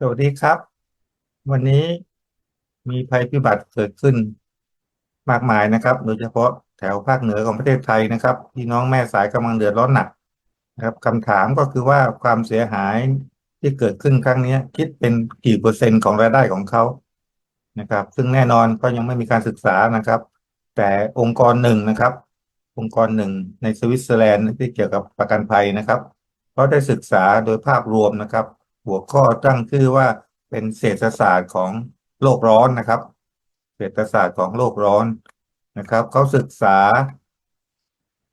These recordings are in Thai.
สวัสดีครับ วันนี้มีภัยพิบัติเกิดขึ้นมากมายนะครับ โดยเฉพาะแถวภาคเหนือของประเทศไทยนะครับพี่น้องแม่สายกำลังเดือดร้อนหนักนะครับคำถามก็คือว่าความเสียหายที่เกิดขึ้นครั้งนี้คิดเป็นกี่เปอร์เซ็นต์ของรายได้ของเขานะครับ ซึ่งแน่นอนก็ยังไม่มีการศึกษานะครับ แต่องค์กรหนึ่งนะครับ องค์กรหนึ่งในสวิตเซอร์แลนด์ที่เกี่ยวกับประกันภัยนะครับเขาได้ศึกษาโดยภาพรวมนะครับ หัวข้อตั้งชื่อว่าเป็นเศรษฐศาสตร์ของโลกร้อนนะครับ เศรษฐศาสตร์ของโลกร้อนนะครับเขาศึกษา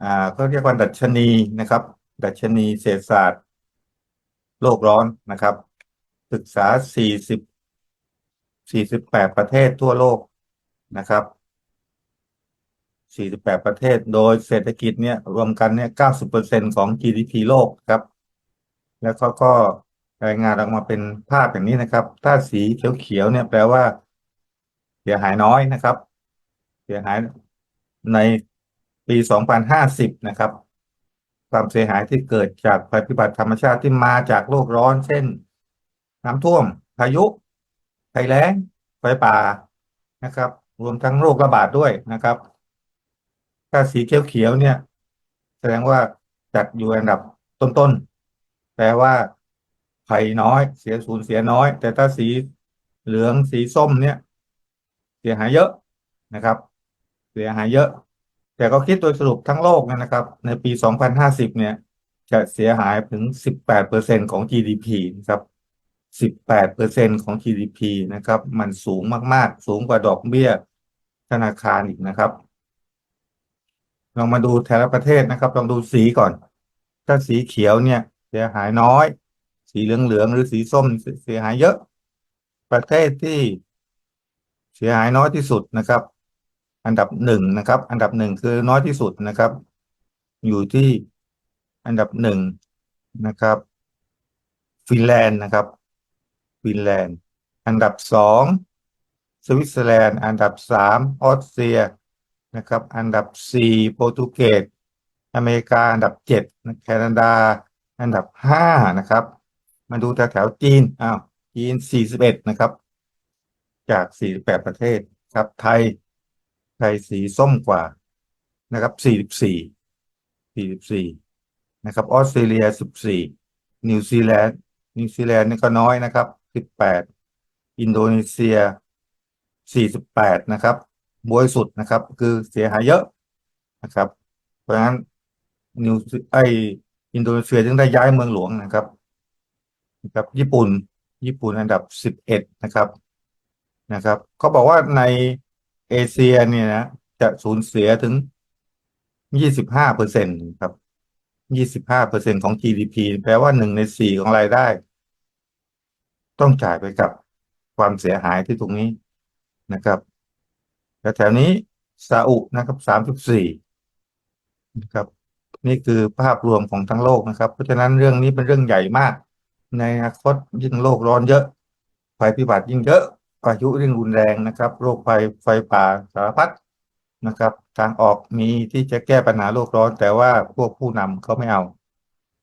อ่าเขาเรียกว่าดัชนีนะครับ ดัชนีเศรษฐศาสตร์ โลกร้อนนะครับ ศึกษา 40 48 ประเทศทั่วโลกนะครับ 48 ประเทศโดยเศรษฐกิจเนี่ยรวมกันเนี่ย 90%ของ GDP โลกครับ แล้วเขาก็ รายงานออกมาเป็นภาพอย่างนี้นะครับ ถ้าสีเขียวๆเนี่ยแปลว่า เสียหายน้อยนะครับ เสียหายในปี2050นะครับ ความเสียหายที่เกิดจากภัยพิบัติธรรมชาติที่มาจากโลกร้อน เช่น น้ำท่วม พายุภัยแล้งไฟป่านะครับ รวมทั้งโรคระบาดด้วยนะครับ ถ้าสีเขียวๆเนี่ย แสดงว่าจัดอยู่อันดับต้นๆแปลว่า ภัยน้อย เสียสูญเสียน้อย แต่ถ้าสีเหลืองสีส้มเนี่ย เสียหายเยอะนะครับ เสียหายเยอะ แต่ก็คิดโดยสรุปทั้งโลกเนี่ยนะครับ ในปี 2050 เนี่ย จะเสียหายถึง 18%ของ GDP นะครับ 18%ของ GDP นะครับ มันสูงมากๆ สูงกว่าดอกเบี้ยธนาคารอีกนะครับลองมาดูแต่ละประเทศนะครับ ลองดูสีก่อน ถ้าสีเขียวเนี่ย เสียหายน้อย สีเหลืองๆหรือสีส้มเสียหายเยอะ ประเทศที่เสียหายน้อยที่สุดนะครับ อันดับหนึ่งนะครับ อันดับหนึ่งคือน้อยที่สุดนะครับ อยู่ที่อันดับหนึ่งนะครับฟินแลนด์นะครับฟินแลนด์ อันดับสองสวิตเซอร์แลนด์อันดับสามออสเตรียนะครับ อันดับสี่โปรตุเกสอเมริกาอันดับเจ็ดแคนาดา อันดับห้านะครับ มาดูแถวแถวจีนอ้าวจีนสี่สิบเอ็ดนะครับ จากสี่แปดประเทศครับ ไทย ไทยสีส้มกว่านะครับสี่สิบสี่สี่สิบสี่นะครับออสเตรเลียสิบสี่นิวซีแลนด์นิวซีแลนด์นี่ก็น้อยนะครับสิบแปดอินโดนีเซียสี่สิบแปดนะครับบวยสุดนะครับ คือเสียหายเยอะนะครับ เพราะฉะนั้นนิวไออินโดนีเซียจึงได้ย้ายเมืองหลวงนะครับ นะครับญี่ปุ่น ญี่ปุ่นอันดับสิบเอ็ดนะครับนะครับเขาบอกว่าในเอเชียเนี่ยนะจะสูญเสียถึงยี่สิบห้าเปอร์เซ็นต์ครับยี่สิบห้าเปอร์เซ็นต์ของ GDP แปลว่าหนึ่งในสี่ของรายได้ ต้องจ่ายไปกับความเสียหายที่ตรงนี้นะครับแต่แถวนี้ซาอุนะครับสามสิบสี่นะครับ นี่คือภาพรวมของทั้งโลกนะครับ เพราะฉะนั้นเรื่องนี้เป็นเรื่องใหญ่มาก ในอนาคตยิ่งโลกร้อนเยอะ ภัยพิบัติยิ่งเยอะพายุยิ่งรุนแรงนะครับ โรคภัยไฟป่าสารพัดนะครับ ทางออกมีที่จะแก้ปัญหาโลกร้อน แต่ว่าพวกผู้นำเขาไม่เอา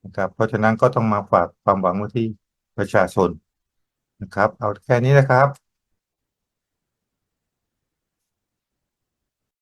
นะครับ เพราะฉะนั้นก็ต้องมาฝากความหวังไว้ที่ประชาชนนะครับ เอาแค่นี้นะครับ